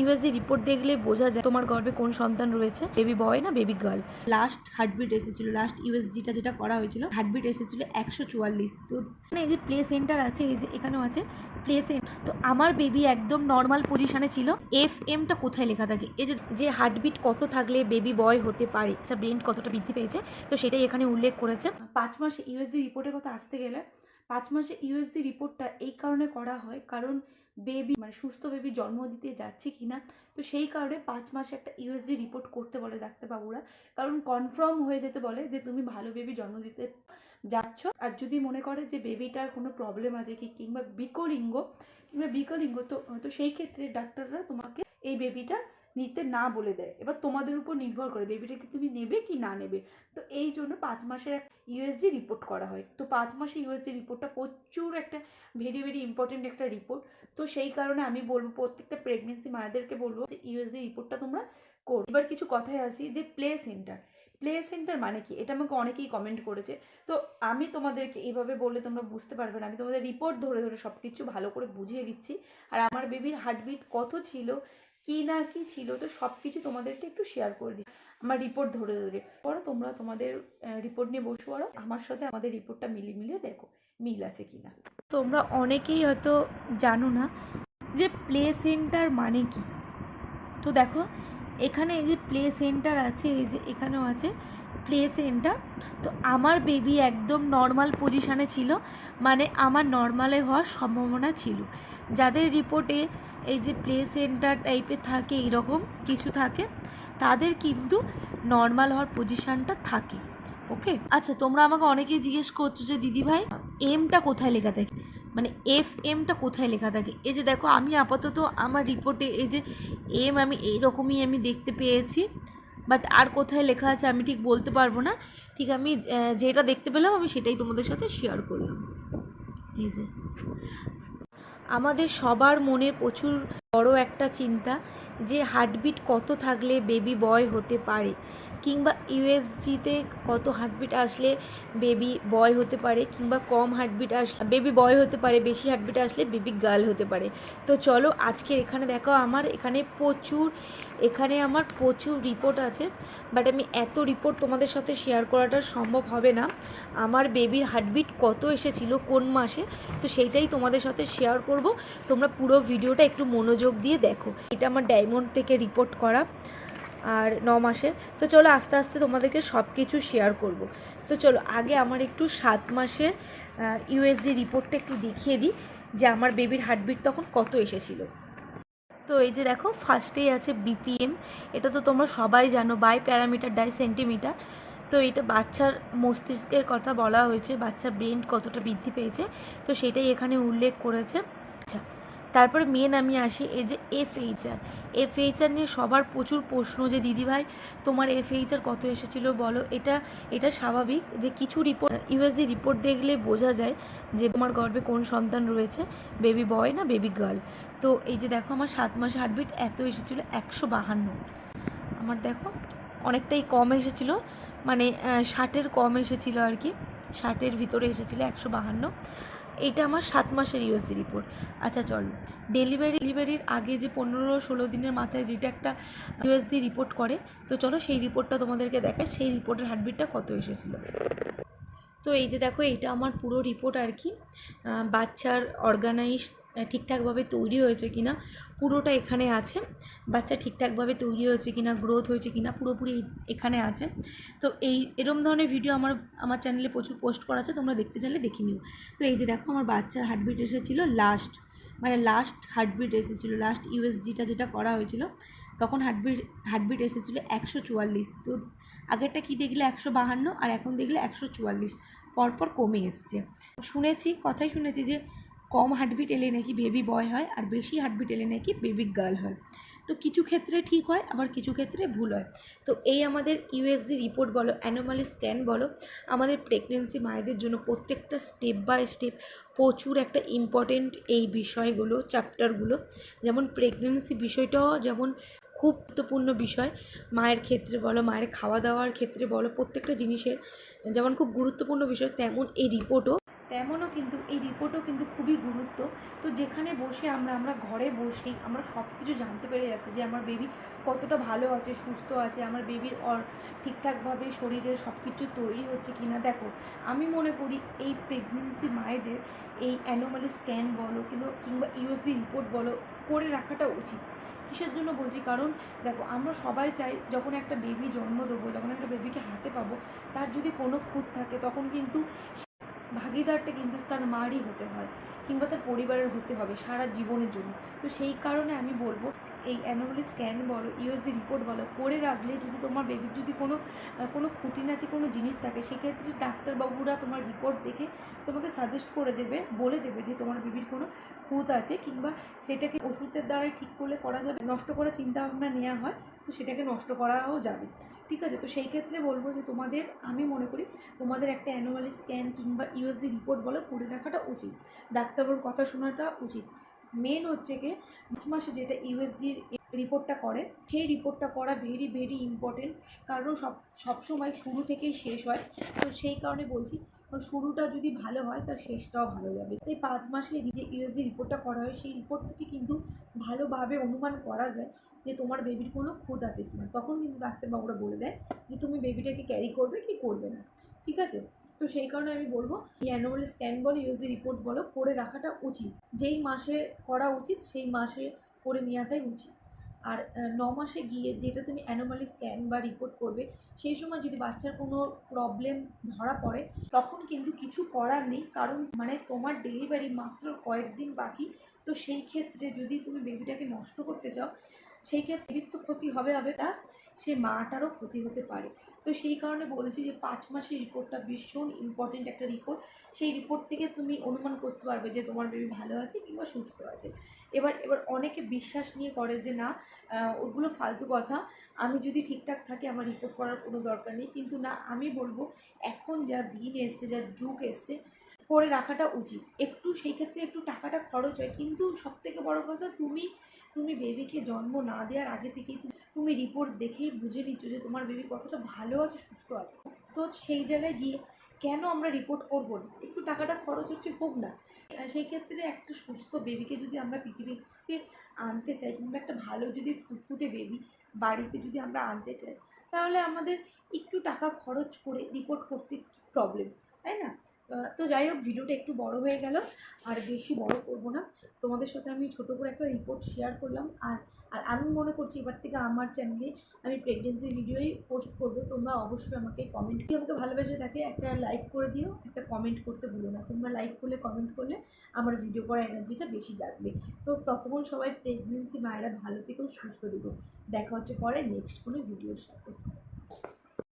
USG report দেখলে বোঝা যায় তোমার গর্ভে কোন সন্তান রয়েছে বেবি বয় না বেবি গার্ল লাস্ট হার্টবিট এসেছিল লাস্ট ইউএসজিটা যেটা করা হয়েছিল হার্টবিট এসেছিল একশো চুয়াল্লিশ। তো এখানে এই যে প্লে সেন্টার আছে, এই যে এখানেও আছে প্লে সেন্টার তো আমার বেবি একদম নর্মাল পজিশনে ছিল। এফ এমটা কোথায় লেখা থাকে? এই যে যে হার্টবিট কত থাকলে বেবি বয় হতে পারে আচ্ছা ব্রেন কতটা বৃদ্ধি পেয়েছে, তো সেটাই এখানে উল্লেখ করেছে। পাঁচ মাস ইউএসজি রিপোর্টের কথা আসতে গেলে, পাঁচ মাসে ইউএসজি রিপোর্টটা এই কারণে করা হয় কারণ বেবি মানে সুস্থ বেবি জন্ম দিতে যাচ্ছে কি না তো সেই কারণে পাঁচ মাসে একটা ইউএসজি রিপোর্ট করতে বলে ডাক্তারবাবুরা। কারণ কনফার্ম হয়ে যেতে বলে যে তুমি ভালো বেবি জন্ম দিতে যাচ্ছ। আর যদি মনে করে যে বেবিটার কোনো প্রবলেম আছে কি, কিংবা বিকলিঙ্গ কিংবা বিকলিঙ্গ, তো তো সেই ক্ষেত্রে ডাক্তাররা তোমাকে এই বেবিটা নিতে না বলে দেয়। এবার তোমাদের উপর নির্ভর করে বেবিটাকে তুমি নেবে কি না নেবে। তো এই জন্য পাঁচ মাসের এক ইউএসজি রিপোর্ট করা হয়। তো পাঁচ মাসে ইউএসজি রিপোর্টটা প্রচুর একটা ভেরি ভেরি ইম্পর্টেন্ট একটা রিপোর্ট তো সেই কারণে আমি বলব, প্রত্যেকটা প্রেগনেন্সি মায়েদেরকে বলব যে ইউএসজি রিপোর্টটা তোমরা করো। এবার কিছু কথায় আসি যে প্লে সেন্টার প্লে সেন্টার মানে কি? এটা আমাকে অনেকেই কমেন্ট করেছে। তো আমি তোমাদেরকে এইভাবে বললে তোমরা বুঝতে পারবে না। আমি তোমাদের রিপোর্ট ধরে ধরে সব কিছু ভালো করে বুঝিয়ে দিচ্ছি। আর আমার বেবির হার্টবিট কত ছিল? কি না কি ছিল, তো সব কিছু তোমাদেরকে একটু শেয়ার করে দিচ্ছি। আমার রিপোর্ট ধরে ধরে। পড়ো, তোমরা তোমাদের রিপোর্ট নিয়ে বসে পড়ো। আমার সাথে আমাদের রিপোর্টটা মিলিয়ে মিলিয়ে দেখো, মিল আছে কি না। তোমরা অনেকেই হয়তো জানো না যে প্লে সেন্টার মানে কি। তো দেখো, এখানে এই যে প্লে সেন্টার আছে, এই যে এখানেও আছে প্লে সেন্টার তো আমার বেবি একদম নর্মাল পজিশানে ছিল মানে আমার নর্মালে হওয়ার সম্ভাবনা ছিল। যাদের রিপোর্টে এই যে প্লে সেন্টার টাইপের থাকে, এইরকম কিছু থাকে, তাদের কিন্তু নর্মাল হওয়ার পজিশানটা থাকে ওকে আচ্ছা তোমরা আমাকে অনেকেই জিজ্ঞেস করছ যে দিদিভাই এমটা কোথায় লেখা থাকে? মানে এফ এমটা কোথায় লেখা থাকে? এই যে দেখো, আমি আপাতত আমার রিপোর্টে এই যে এম আমি এইরকমই আমি দেখতে পেয়েছি বাট আর কোথায় লেখা আছে আমি ঠিক বলতে পারব না। ঠিক, আমি যেটা দেখতে পেলাম, আমি সেটাই তোমাদের সাথে শেয়ার করলাম। এই যে আমাদের সবার মনে প্রচুর বড় একটা চিন্তা যে হার্টবিট কত থাকলে বেবি বয় হতে পারে, কিংবা ইউএসজিতে কত হার্টবিট আসলে বেবি বয় হতে পারে, কিংবা কম হার্টবিট আসলে, বেবি বয় হতে পারে, বেশি হার্টবিট আসলে বেবি গার্ল হতে পারে। তো চলো আজকে এখানে দেখো আমার, এখানে প্রচুর এখানে আমার প্রচুর রিপোর্ট আছে বাট আমি এত রিপোর্ট তোমাদের সাথে শেয়ার করাটা সম্ভব হবে না। আমার বেবির হার্টবিট কত এসেছিল কোন মাসে, তো সেইটাই তোমাদের সাথে শেয়ার করব। তোমরা পুরো ভিডিওটা একটু মনোযোগ দিয়ে দেখো। এটা আমার ডায়মন্ড থেকে রিপোর্ট করা, আর ন মাসের। তো চলো আস্তে আস্তে তোমাদেরকে সব কিছু শেয়ার করব। তো চলো, আগে আমার একটু সাত মাসের ইউএসজি রিপোর্টটা একটু দেখিয়ে দিই, যে আমার বেবির হার্টবিট তখন কত এসেছিল। তো এই যে দেখো ফার্স্টেই আছে বিপিএম এটা তো তোমরা সবাই জানো বাই প্যারামিটার ডাই সেন্টিমিটার তো এটা বাচ্চার মস্তিষ্কের কথা বলা হয়েছে, বাচ্চার ব্রেন কতটা বৃদ্ধি পেয়েছে, তো সেটাই এখানে উল্লেখ করেছে। আচ্ছা তারপরে মেন আমি আসি, এই যে এফএইচআর এফএইচআর নিয়ে সবার প্রচুর প্রশ্ন যে, দিদিভাই, তোমার এফএইচআর কত এসেছিল বলো? এটা এটা স্বাভাবিক যে, কিছু রিপোর্ট ইউএসজি রিপোর্ট দেখলে বোঝা যায় যে, তোমার গর্ভে কোন সন্তান রয়েছে বেবি বয় না বেবি গার্ল তো এই যে দেখো, আমার সাত মাসে হার্টবিট এত এসেছিল, একশো বাহান্ন। আমার দেখো, অনেকটাই কম এসেছিল মানে ষাটের কম এসেছিল আর কি, ষাটের ভিতরে এসেছিল একশো বাহান্ন। এইটা আমার সাত মাসের ইউএসডি রিপোর্ট আচ্ছা চলো। ডেলিভারি ডেলিভারির আগে যে পনেরো, ষোলো দিনের মাথায় যেটা একটা ইউএসডি রিপোর্ট করে, তো চলো সেই রিপোর্টটা তোমাদেরকে দেখায় সেই রিপোর্টের হার্টবিটটা কত এসেছিল? তো এই যে দেখো, এইটা আমার পুরো রিপোর্ট আর কি বাচ্চার অর্গানাইজ ঠিকঠাকভাবে তৈরি হয়েছে কিনা, পুরোটা এখানে আছে। বাচ্চা ঠিকঠাকভাবে তৈরি হয়েছে কি না গ্রোথ হয়েছে কি না পুরোপুরি এখানে আছে। তো এই, এরম ধরনের ভিডিও আমার আমার চ্যানেলে প্রচুর পোস্ট করা আছে, তোমরা দেখতে চাইলে দেখে নিও। তো এই যে দেখো, আমার বাচ্চার হার্টবিট এসেছিল লাস্ট মানে লাস্ট হার্টবিট এসেছিল লাস্ট ইউএসজিটা যেটা করা হয়েছিল। তখন হার্টবিট হার্টবিট এসেছিল একশো চুয়াল্লিশ। তো আগেরটা কী দেখলে একশো বাহান্ন আর এখন দেখলে একশো চুয়াল্লিশ? পরপর কমে এসছে। শুনেছি, কথাই শুনেছি যে কম হার্টবিট এলে নাকি বেবি বয় হয় আর বেশি হার্টবিট এলে নাকি বেবি গার্ল হয়। তো কিছু ক্ষেত্রে ঠিক হয়, আবার কিছু ক্ষেত্রে ভুল হয়। তো এই আমাদের ইউএসজি রিপোর্ট বলো অ্যানোমালি স্ক্যান বলো, আমাদের প্রেগনেন্সি মায়েদের জন্য প্রত্যেকটা স্টেপ বাই স্টেপ প্রচুর একটা ইম্পর্টেন্ট এই বিষয়গুলো চ্যাপ্টারগুলো যেমন প্রেগনেন্সি বিষয়টাও যেমন খুব গুরুত্বপূর্ণ বিষয়। মায়ের ক্ষেত্রে বলো, মায়ের খাওয়া দাওয়ার ক্ষেত্রে বলো, প্রত্যেকটা জিনিসের যেমন খুব গুরুত্বপূর্ণ বিষয়, তেমন এই রিপোর্টও তেমনও কিন্তু এই রিপোর্টও কিন্তু খুবই গুরুত্ব। তো যেখানে বসে আমরা আমরা ঘরে বসেই আমরা সব কিছু জানতে পেরে যাচ্ছি যে আমার বেবি কতটা ভালো আছে, সুস্থ আছে, আমার বেবির অর ঠিকঠাকভাবে শরীরে সব কিছু তৈরি হচ্ছে কি না দেখো, আমি মনে করি এই প্রেগনেন্সি মায়েদের এই অ্যানোমালি স্ক্যান বলো কিংবা কিংবা ইউএসজি রিপোর্ট বলো, করে রাখাটা উচিত। কিসের জন্য বলছি? কারণ দেখো, আমরা সবাই চাই যখন একটা বেবি জন্ম দেবো, যখন একটা বেবিকে হাতে পাবো, তার যদি কোনো খুঁত থাকে, তখন কিন্তু ভাগিদারটা কিন্তু তার মারই হতে হয় কিংবা তার পরিবারের হতে হবে সারা জীবনের জন্য। তো সেই কারণে আমি বলব এই অ্যানুয়ালি স্ক্যান বলো ইউএসজি রিপোর্ট বলো, করে রাখলে যদি তোমার বেবির যদি কোনো কোনো খুঁটিনাটি, কোনো জিনিস থাকে, সেক্ষেত্রে ডাক্তারবাবুরা তোমার রিপোর্ট দেখে তোমাকে সাজেস্ট করে দেবে, বলে দেবে যে তোমার বেবির কোনো খুঁত আছে কিংবা সেটাকে ওষুধের দ্বারাই ঠিক করলে করা যাবে, নষ্ট করার চিন্তা ভাবনা নেওয়া হয়, তো সেটাকে নষ্ট করাও যাবে। ঠিক আছে? তো সেই ক্ষেত্রে বলব যে তোমাদের, আমি মনে করি তোমাদের একটা অ্যানুয়ালি স্ক্যান কিংবা ইউএসজি রিপোর্ট বলো, করে রাখাটা উচিত। ডাক্তারবাবুর কথা শোনাটা উচিত। মেন হচ্ছে কি পাঁচ মাসে যেটা ইউএসজির রিপোর্টটা করে, সেই রিপোর্টটা করা ভেরি ভেরি ইম্পর্টেন্ট কারণ সব সবসময় শুরু থেকেই শেষ হয়। তো সেই কারণে বলছি শুরুটা যদি ভালো হয়, তার শেষটাও ভালো যাবে। সেই পাঁচ মাসে যে ইউএসজি রিপোর্টটা করা হয়, সেই রিপোর্ট থেকে কিন্তু ভালোভাবে অনুমান করা যায় যে তোমার বেবির কোনো খুঁত আছে কিনা। তখন কিন্তু ডাক্তারবাবুরা বলে দেয় যে, তুমি বেবিটাকে ক্যারি করবে কি করবে না? ঠিক আছে? তো সেই কারণে আমি বলব, এই অ্যানুয়াল স্ক্যান বলো ইউএসজি রিপোর্ট বলো, করে রাখাটা উচিত। যেই মাসে করা উচিত, সেই মাসে করে নেওয়াটাই উচিত। আর ন মাসে গিয়ে যেটা তুমি অ্যানোমালি স্ক্যান বা রিপোর্ট করবে, সেই সময় যদি বাচ্চার কোনো প্রবলেম ধরা পড়ে, তখন কিন্তু কিছু করার নেই। কারণ মানে তোমার ডেলিভারি মাত্র কয়েকদিন বাকি, তো সেই ক্ষেত্রে যদি তুমি বেবিটাকে নষ্ট করতে চাও, সেই ক্ষেত্রে বেবির তো ক্ষতি হবে হবে। প্লাস সে মাটারও ক্ষতি হতে পারে। তো সেই কারণে বলছি যে পাঁচ মাসের রিপোর্টটা ভীষণ ইম্পর্টেন্ট একটা রিপোর্ট সেই রিপোর্ট থেকে তুমি অনুমান করতে পারবে যে তোমার বেবি ভালো আছে কিংবা সুস্থ আছে। এবার এবার অনেকে বিশ্বাস নিয়ে করে যে না ওগুলো ফালতু কথা। আমি যদি ঠিকঠাক থাকি, আমার রিপোর্ট করার কোনো দরকার নেই। কিন্তু না, আমি বলব, এখন যা দিন এসছে, যা যুগ এসছে করে রাখাটা উচিত। একটু সেই ক্ষেত্রে একটু টাকাটা খরচ হয়। কিন্তু সবথেকে বড় কথা, তুমি তুমি বেবিকে জন্ম না দেওয়ার আগে থেকেই তুমি- রিপোর্ট দেখেই বুঝে নিচ্ছ যে তোমার বেবি কতটা ভালো আছে, সুস্থ আছে। তো সেই জায়গায় গিয়ে কেন আমরা রিপোর্ট করব না? একটু টাকাটা খরচ হচ্ছে হোক না। সেই ক্ষেত্রে একটা সুস্থ বেবিকে যদি আমরা পৃথিবীতে আনতে চাই কিংবা একটা ভালো যদি ফুটফুটে বেবি বাড়িতে যদি আমরা আনতে চাই, তাহলে আমাদের একটু টাকা খরচ করে রিপোর্ট করতে প্রবলেম তাই না? তো যাই হোক ভিডিওটা একটু বড় হয়ে গেল, আর বেশি বড় করব না। তোমাদের সাথে আমি ছোট করে একটা রিপোর্ট শেয়ার করলাম, আর আর আমি মনে করছি এবার থেকে আমার চ্যানেলে আমি প্রেগনেন্সি ভিডিওই পোস্ট করব। তোমরা অবশ্যই আমাকে কমেন্ট দিয়ে আমাকে ভালোবেসে থাকে, একটা লাইক করে দিও, একটা কমেন্ট করতে ভুলো না। তোমরা লাইক করলে কমেন্ট করলে আমার ভিডিও করার এনার্জিটা বেশি জাগবে। তো ততক্ষণ সবাই প্রেগনেন্সি মায়েরা ভালো থেকেও সুস্থ দেবো দেখা হচ্ছে পরে নেক্সট কোনো ভিডিওর সাথে।